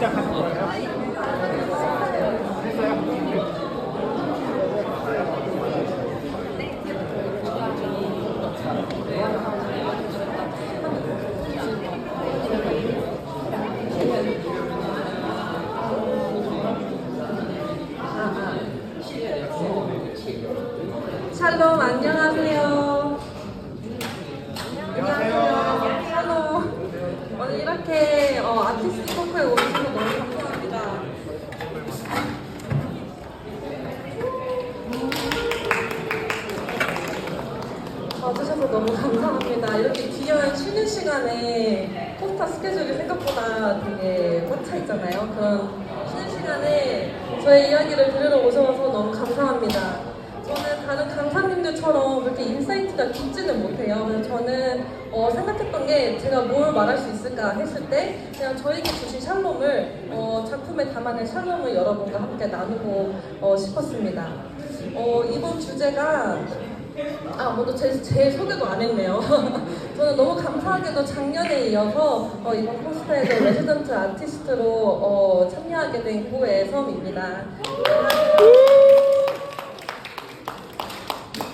시작하실 거예요? 샬롬 안녕하세요. 안녕하세요. 샬롬. 오늘 이렇게 어, 아티스트 시간에 포스터 스케줄이 생각보다 되게 꽉 차 있잖아요. 그런 쉬는 시간에 저의 이야기를 들으러 오셔서 너무 감사합니다. 저는 다른 강사님들처럼 그렇게 인사이트가 깊지는 못해요. 저는 어, 생각했던 게 제가 뭘 말할 수 있을까 했을 때 그냥 저에게 주신 샬롬을 어, 작품에 담아낸 샬롬을 여러분과 함께 나누고 어, 싶었습니다. 어, 이번 주제가 아, 먼저 제, 제 소개도 안 했네요. 저는 너무 감사하게도 작년에 이어서 어, 이번 포스터에도 레지던트 아티스트로 어, 참여하게 된 고애섬입니다.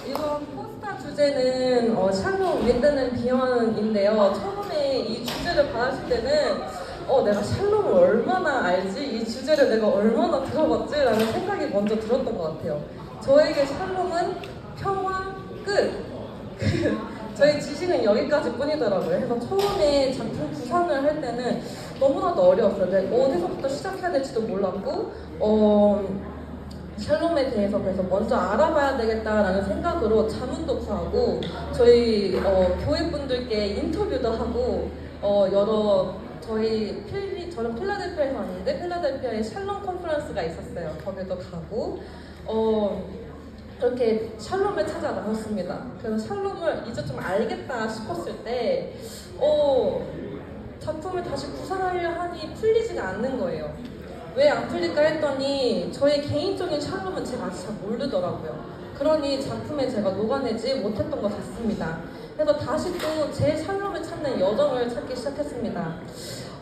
이번 포스터 주제는 어, 샬롬 윈드는 비언인데요. 처음에 이 주제를 받았을 때는 어, 내가 샬롬을 얼마나 알지? 이 주제를 내가 얼마나 들어봤지? 라는 생각이 먼저 들었던 것 같아요. 저에게 샬롬은 평화 끝! 저희 지식은 여기까지 뿐이더라고요. 그래서 처음에 작품 구상을 할 때는 너무나도 어려웠어요. 내가 어디서부터 시작해야 될지도 몰랐고, 어, 샬롬에 대해서 그래서 먼저 알아봐야 되겠다라는 생각으로 자문도 구하고 저희 어, 교회 분들께 인터뷰도 하고 어, 여러 저희 필리 저는 필라델피아에서 왔는데 필라델피아에 샬롬 컨퍼런스가 있었어요. 거기도 가고 어, 그렇게 샬롬을 찾아 나섰습니다. 그래서 샬롬을 이제 좀 알겠다 싶었을 때 어, 작품을 다시 구상하려 하니 풀리지가 않는 거예요. 왜 안 풀릴까 했더니 저의 개인적인 샬롬은 제가 아직 잘 모르더라고요. 그러니 작품에 제가 녹아내지 못했던 것 같습니다. 그래서 다시 또 제 샬롬을 찾는 여정을 찾기 시작했습니다.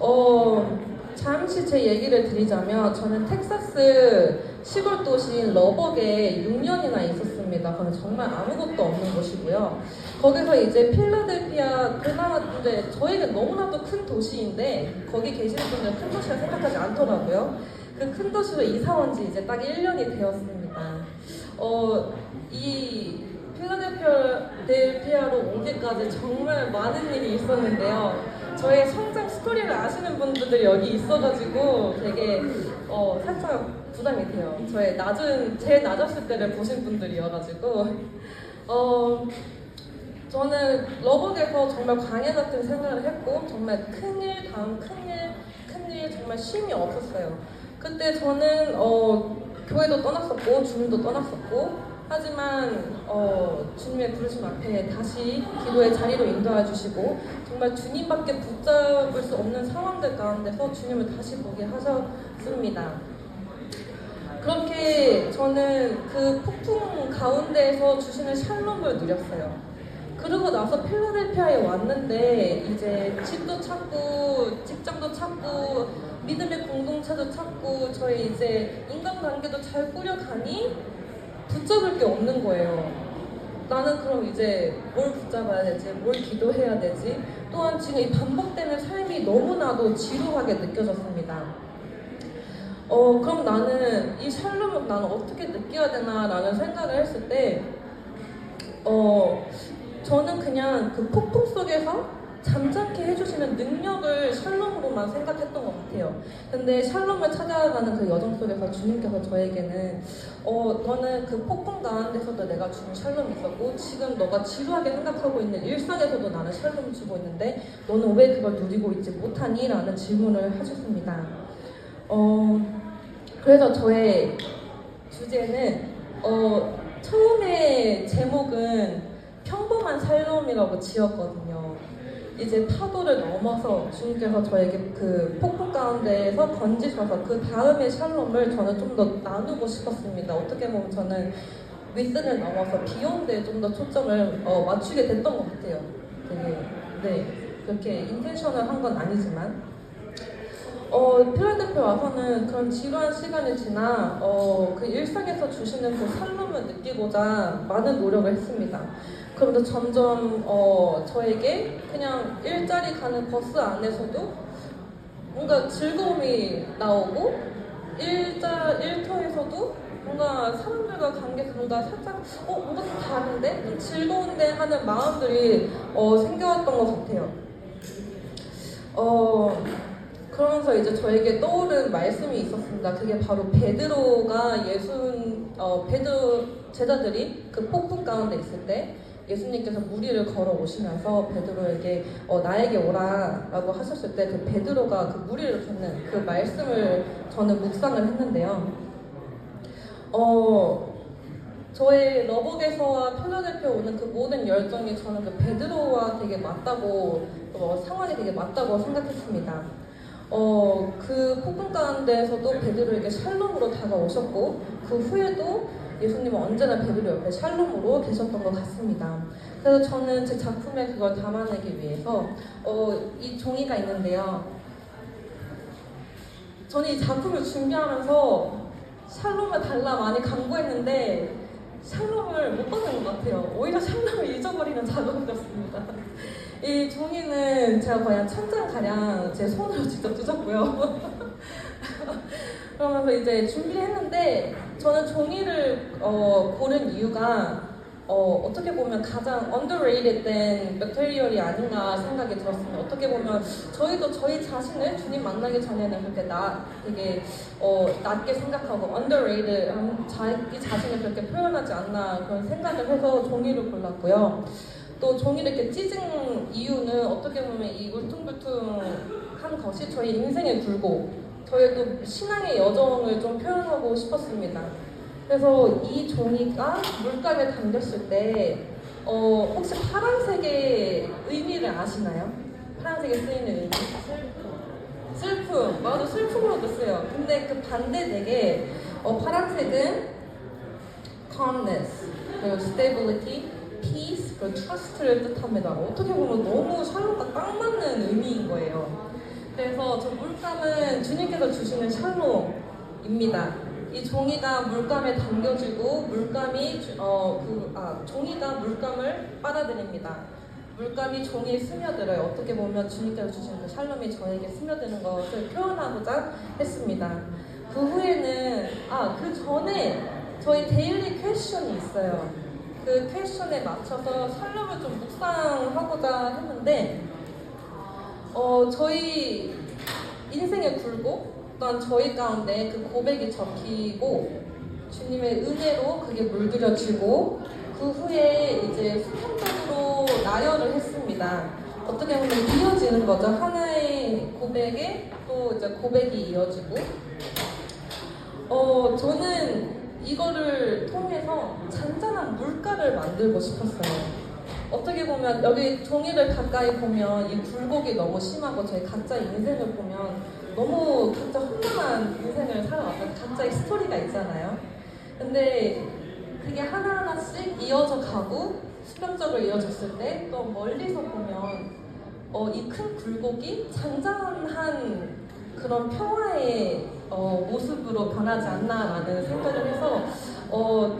어, 잠시 제 얘기를 드리자면 저는 텍사스 시골 도시인 러버에 6년이나 있었습니다. 거기 정말 아무것도 없는 곳이고요. 거기서 이제 필라델피아 그나마 근데 저에게 너무나도 큰 도시인데 거기 계시는 분들은 큰 도시라 생각하지 않더라고요. 그 큰 도시로 이사 온 지 이제 딱 1년이 되었습니다. 어, 이 필라델피아로 오기까지 정말 많은 일이 있었는데요. 저의 성장 스토리를 아시는 분들이 여기 있어가지고 되게 어, 살짝 부담이 돼요. 저의 낮은 제 낮았을 때를 보신 분들이어가지고 어, 저는 러버에서 정말 광야 같은 생활을 했고 정말 큰일 다음 큰일 큰일 정말 쉼이 없었어요. 그때 저는 어, 교회도 떠났었고 주님도 떠났었고 하지만 어, 주님의 부르심 앞에 다시 기도의 자리로 인도해 주시고 정말 주님밖에 붙잡을 수 없는 상황들 가운데서 주님을 다시 보게 하셨습니다. 그렇게 저는 그 폭풍 가운데에서 주시는 샬롬을 누렸어요. 그러고 나서 필라델피아에 왔는데 이제 집도 찾고 직장도 찾고 믿음의 공동체도 찾고 저희 이제 인간관계도 잘 꾸려가니 붙잡을 게 없는 거예요. 나는 그럼 이제 뭘 붙잡아야 되지? 뭘 기도해야 되지? 또한 지금 이 반복되는 삶이 너무나도 지루하게 느껴졌습니다. 어, 그럼 나는 이 샬롬을 나는 어떻게 느껴야 되나라는 생각을 했을 때, 어, 저는 그냥 그 폭풍 속에서 잠잠케 해주시는 능력을 샬롬으로만 생각했던 것 같아요. 근데 샬롬을 찾아가는 그 여정 속에서 주님께서 저에게는 어, 너는 그 폭풍 가운데서도 내가 주는 샬롬이 있었고 지금 너가 지루하게 생각하고 있는 일상에서도 나는 샬롬을 주고 있는데 너는 왜 그걸 누리고 있지 못하니? 라는 질문을 하셨습니다. 어, 그래서 저의 주제는 어, 처음에 제목은 평범한 샬롬이라고 지었거든요. 이제 파도를 넘어서 주님께서 저에게 그 폭풍 가운데에서 건지셔서 그 다음의 샬롬을 저는 좀 더 나누고 싶었습니다. 어떻게 보면 저는 윗선을 넘어서 비욘드에 좀 더 초점을 어, 맞추게 됐던 것 같아요. 되게 네 그렇게 인텐션을 한 건 아니지만 어, 필라델피아 와서는 그런 지루한 시간이 지나 어, 그 일상에서 주시는 그 살림을 느끼고자 많은 노력을 했습니다. 그러면서 점점 어, 저에게 그냥 일자리 가는 버스 안에서도 뭔가 즐거움이 나오고 일자 일터에서도 뭔가 사람들과 관계에서 뭔가 살짝 어 뭔가 좀 다른데 좀 즐거운데 하는 마음들이 어, 생겨왔던 것 같아요. 어 그러면서 이제 저에게 떠오른 말씀이 있었습니다. 그게 바로 베드로가 예수 어 베드로 제자들이 그 폭풍 가운데 있을 때 예수님께서 무리를 걸어 오시면서 베드로에게 어, 나에게 오라라고 하셨을 때 그 베드로가 그 무리를 걷는 그 말씀을 저는 묵상을 했는데요. 어 저의 러브에서와 필라델피아 오는 그 모든 열정이 저는 그 베드로와 되게 맞다고 어, 상황이 되게 맞다고 생각했습니다. 어, 그 폭풍 가운데에서도 베드로에게 샬롬으로 다가오셨고 그 후에도 예수님은 언제나 베드로 옆에 샬롬으로 계셨던 것 같습니다. 그래서 저는 제 작품에 그걸 담아내기 위해서 어, 이 종이가 있는데요. 저는 이 작품을 준비하면서 샬롬을 달라 많이 강구했는데 샬롬을 못 받는 것 같아요. 오히려 샬롬을 잊어버리는 작업이었습니다. 이 종이는 제가 거의 한 천장 가량 제 손으로 직접 뜯었고요. 그러면서 이제 준비를 했는데 저는 종이를 어, 고른 이유가 어, 어떻게 보면 가장 underrated된 material이 아닌가 생각이 들었습니다. 어떻게 보면 저희도 저희 자신을 주님 만나기 전에는 그렇게 나 되게 어, 낮게 생각하고 한 자기 자신을 그렇게 표현하지 않나 그런 생각을 해서 종이를 골랐고요. 또 종이를 이렇게 찢은 이유는 어떻게 보면 이 울퉁불퉁한 것이 저희 인생의 굴곡, 저의 또 신앙의 여정을 좀 표현하고 싶었습니다. 그래서 이 종이가 물감에 담겼을 때 어, 혹시 파란색의 의미를 아시나요? 파란색에 쓰이는 의미? 슬픔. 슬픔. 맞아, 슬픔으로도 쓰여. 근데 그 반대되게 어, 파란색은 calmness, 그리고 stability, peace, 그리고 trust를 뜻합니다. 어떻게 보면 너무 샬롬과 딱 맞는 의미인 거예요. 그래서 저 물감은 주님께서 주시는 샬롬입니다. 이 종이가 물감에 담겨지고 물감이 어 그 아 종이가 물감을 빨아들입니다. 물감이 종이에 스며들어요. 어떻게 보면 주님께서 주신 그 샬롬이 저에게 스며드는 것을 표현하고자 했습니다. 그 후에는 아 그 전에 저희 데일리 퀘션이 있어요. 그 퀘션에 맞춰서 샬롬을 좀 묵상하고자 했는데 어 저희 인생의 굴곡 또한 저희 가운데 그 고백이 적히고 주님의 은혜로 그게 물들여지고 그 후에 이제 수평적으로 나열을 했습니다. 어떻게 보면 이어지는 거죠. 하나의 고백에 또 이제 고백이 이어지고 어 저는 이거를 통해서 잔잔한 물가를 만들고 싶었어요. 어떻게 보면 여기 종이를 가까이 보면 이 굴곡이 너무 심하고 저희 각자 인생을 보면 너무 각자 혼란한 인생을 살아왔어요. 각자의 스토리가 있잖아요. 근데 그게 하나하나씩 이어져 가고 수평적으로 이어졌을 때 또 멀리서 보면 어, 이 큰 굴곡이 잔잔한 그런 평화의 어, 모습으로 변하지 않나라는 생각을 해서 어,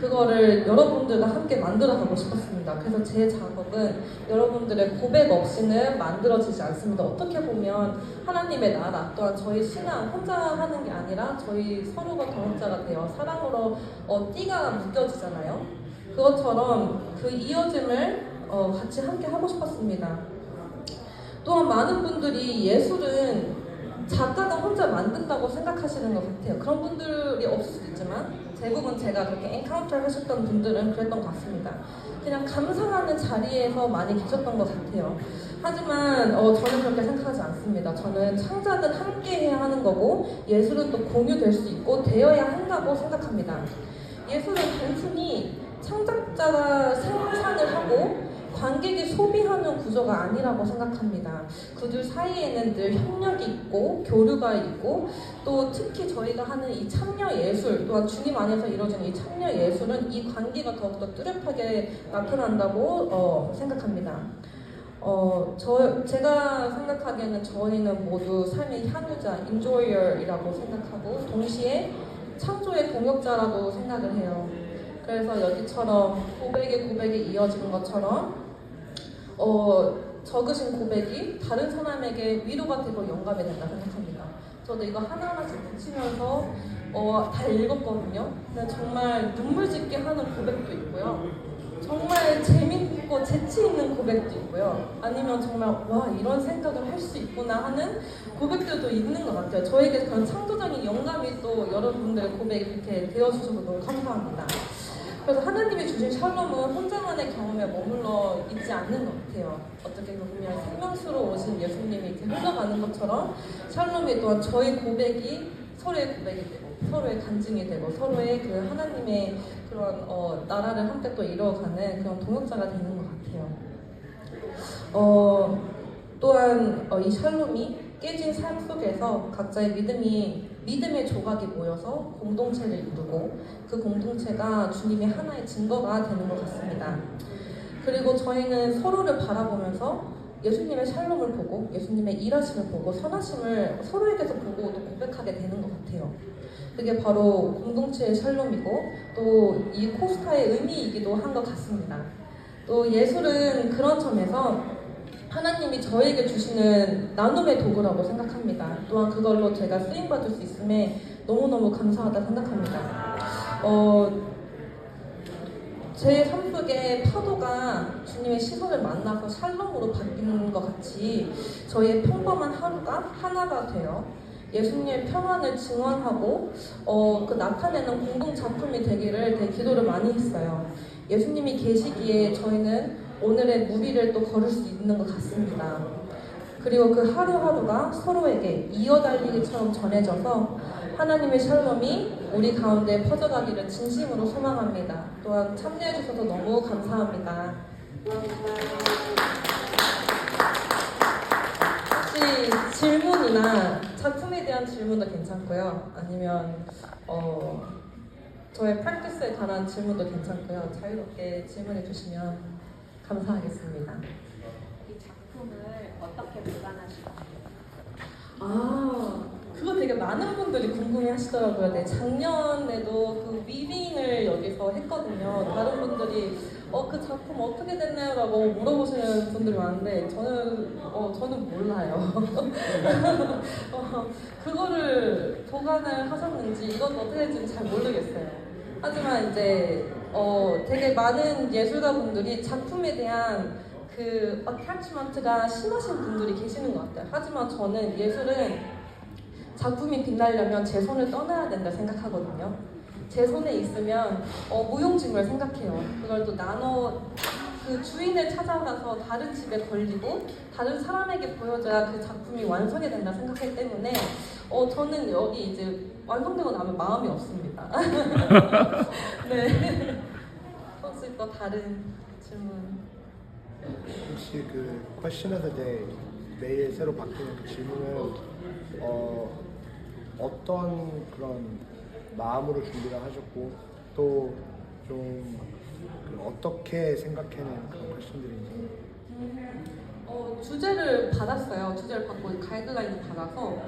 그거를 여러분들과 함께 만들어 가고 싶었습니다. 그래서 제 작업은 여러분들의 고백 없이는 만들어지지 않습니다. 어떻게 보면 하나님의 나라 또한 저희 신앙 혼자 하는 게 아니라 저희 서로가 동역자가 되어 사랑으로 어, 띠가 묶여지잖아요. 그것처럼 그 이어짐을 어, 같이 함께 하고 싶었습니다. 또한 많은 분들이 예술은 작가가 혼자 만든다고 생각하시는 것 같아요. 그런 분들이 없을 수도 있지만 대부분 제가 그렇게 엔카운터 하셨던 분들은 그랬던 것 같습니다. 그냥 감상하는 자리에서 많이 계셨던 것 같아요. 하지만 어, 저는 그렇게 생각하지 않습니다. 저는 창작은 함께 해야 하는 거고 예술은 또 공유될 수 있고 되어야 한다고 생각합니다. 예술은 단순히 창작자가 생산을 하고 관객이 소비하는 구조가 아니라고 생각합니다. 그들 사이에는 늘 협력이 있고 교류가 있고 또 특히 저희가 하는 이 참여 예술 또한 주님 안에서 이루어지는 이 참여 예술은 이 관계가 더욱더 뚜렷하게 나타난다고 어, 생각합니다. 어, 저, 제가 생각하기에는 저희는 모두 삶의 향유자, enjoyer이라고 생각하고 동시에 창조의 동역자라고 생각을 해요. 그래서 여기처럼 고백에 고백이 이어지는 것처럼 어, 적으신 고백이 다른 사람에게 위로가 되고 영감이 된다 생각합니다. 저도 이거 하나하나씩 붙이면서 어, 다 읽었거든요. 정말 눈물 짓게 하는 고백도 있고요. 정말 재밌고 재치 있는 고백도 있고요. 아니면 정말 와 이런 생각을 할 수 있구나 하는 고백들도 있는 것 같아요. 저에게 그런 창조적인 영감이 또 여러분들의 고백이 이렇게 되어주셔서 너무 감사합니다. 그래서 하나님이 주신 샬롬은 혼자만의 경험에 머물러 있지 않는 것 같아요. 어떻게 보면 생명수로 오신 예수님이 이렇게 흘러가는 것처럼 샬롬이 또한 저의 고백이 서로의 고백이 되고 서로의 간증이 되고 서로의 그 하나님의 그런 어, 나라를 함께 또 이루어가는 그런 동역자가 되는 것 같아요. 어, 또한 어, 이 샬롬이 깨진 삶 속에서 각자의 믿음이 믿음의 조각이 모여서 공동체를 이루고 그 공동체가 주님의 하나의 증거가 되는 것 같습니다. 그리고 저희는 서로를 바라보면서 예수님의 샬롬을 보고 예수님의 일하심을 보고 선하심을 서로에게서 보고 또 고백하게 되는 것 같아요. 그게 바로 공동체의 샬롬이고 또 이 코스타의 의미이기도 한 것 같습니다. 또 예술은 그런 점에서 하나님이 저에게 주시는 나눔의 도구라고 생각합니다. 또한 그걸로 제가 쓰임 받을 수 있음에 너무너무 감사하다 생각합니다. 어, 제 삶 속에 파도가 주님의 시선을 만나서 샬롬으로 바뀌는 것 같이 저희의 평범한 하루가 하나가 되어 예수님의 평안을 증언하고 어, 그 나타내는 공동 작품이 되기를 되게 기도를 많이 했어요. 예수님이 계시기에 저희는 오늘의 무리를 또 걸을 수 있는 것 같습니다. 그리고 그 하루하루가 서로에게 이어달리기처럼 전해져서 하나님의 샬롬이 우리 가운데 퍼져가기를 진심으로 소망합니다. 또한 참여해주셔서 너무 감사합니다. 혹시 질문이나 작품에 대한 질문도 괜찮고요. 아니면 어, 저의 프랙티스에 관한 질문도 괜찮고요. 자유롭게 질문해 주시면 감사하겠습니다. 이 작품을 어떻게 보관하실까요? 아, 그거 되게 많은 분들이 궁금해 하시더라고요. 네, 작년에도 그 위빙을 여기서 했거든요. 다른 분들이 어, 그 작품 어떻게 됐나요? 라고 물어보시는 분들이 많은데 저는, 어, 저는 몰라요. 어, 그거를 보관을 하셨는지 이것도 어떻게 될지 잘 모르겠어요. 하지만 이제 어, 되게 많은 예술가 분들이 작품에 대한 그 어타치먼트가 심하신 분들이 계시는 것 같아요. 하지만 저는 예술은 작품이 빛나려면 제 손을 떠나야 된다 생각하거든요. 제 손에 있으면 어, 무용지물 생각해요. 그걸 또 나눠 그 주인을 찾아가서 다른 집에 걸리고 다른 사람에게 보여줘야 그 작품이 완성이 된다 생각하기 때문에 어, 저는 여기 이제 완성되고 나면 마음이 없습니다. 네. 혹시 또 다른 질문? 혹시 그 question of the day 매일 새로 바뀌는 그 질문은 어, 어떤 그런 마음으로 준비를 하셨고 또좀 그 어떻게 생각해낸 그런 퀘션들인지 어, 주제를 받았어요. 주제를 받고 가이드라인을 받아서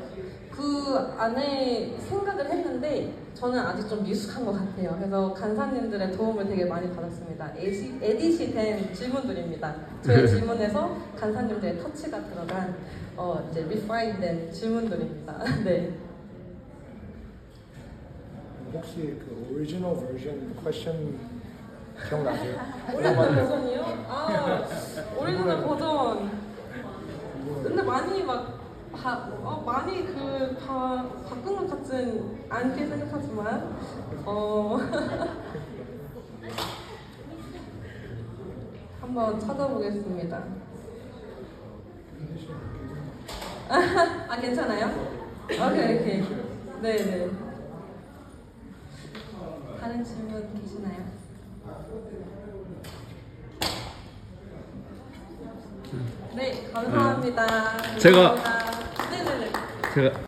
그 안에 생각을 했는데 저는 아직 좀 미숙한 것 같아요. 그래서 간사님들의 도움을 되게 많이 받았습니다. 에디, 에디시 된 질문들입니다. 저의 질문에서 간사님들의 터치가 들어간 어, 이제 리파인된 질문들입니다. 네. 혹시 그 오리지널 버전 퀘션 기억나세요? 오리지널 버전이요? 아, 오리지널 버전. 근데 많이 막 바, 어, 많이 그 바, 바꾼 것 같진 않게 생각하지만 어 한번 찾아보겠습니다. 아 괜찮아요? 오케이 오케이 네네 다른 질문 계시나요? 네 감사합니다. 제가- 감사합니다. 네네네. 제가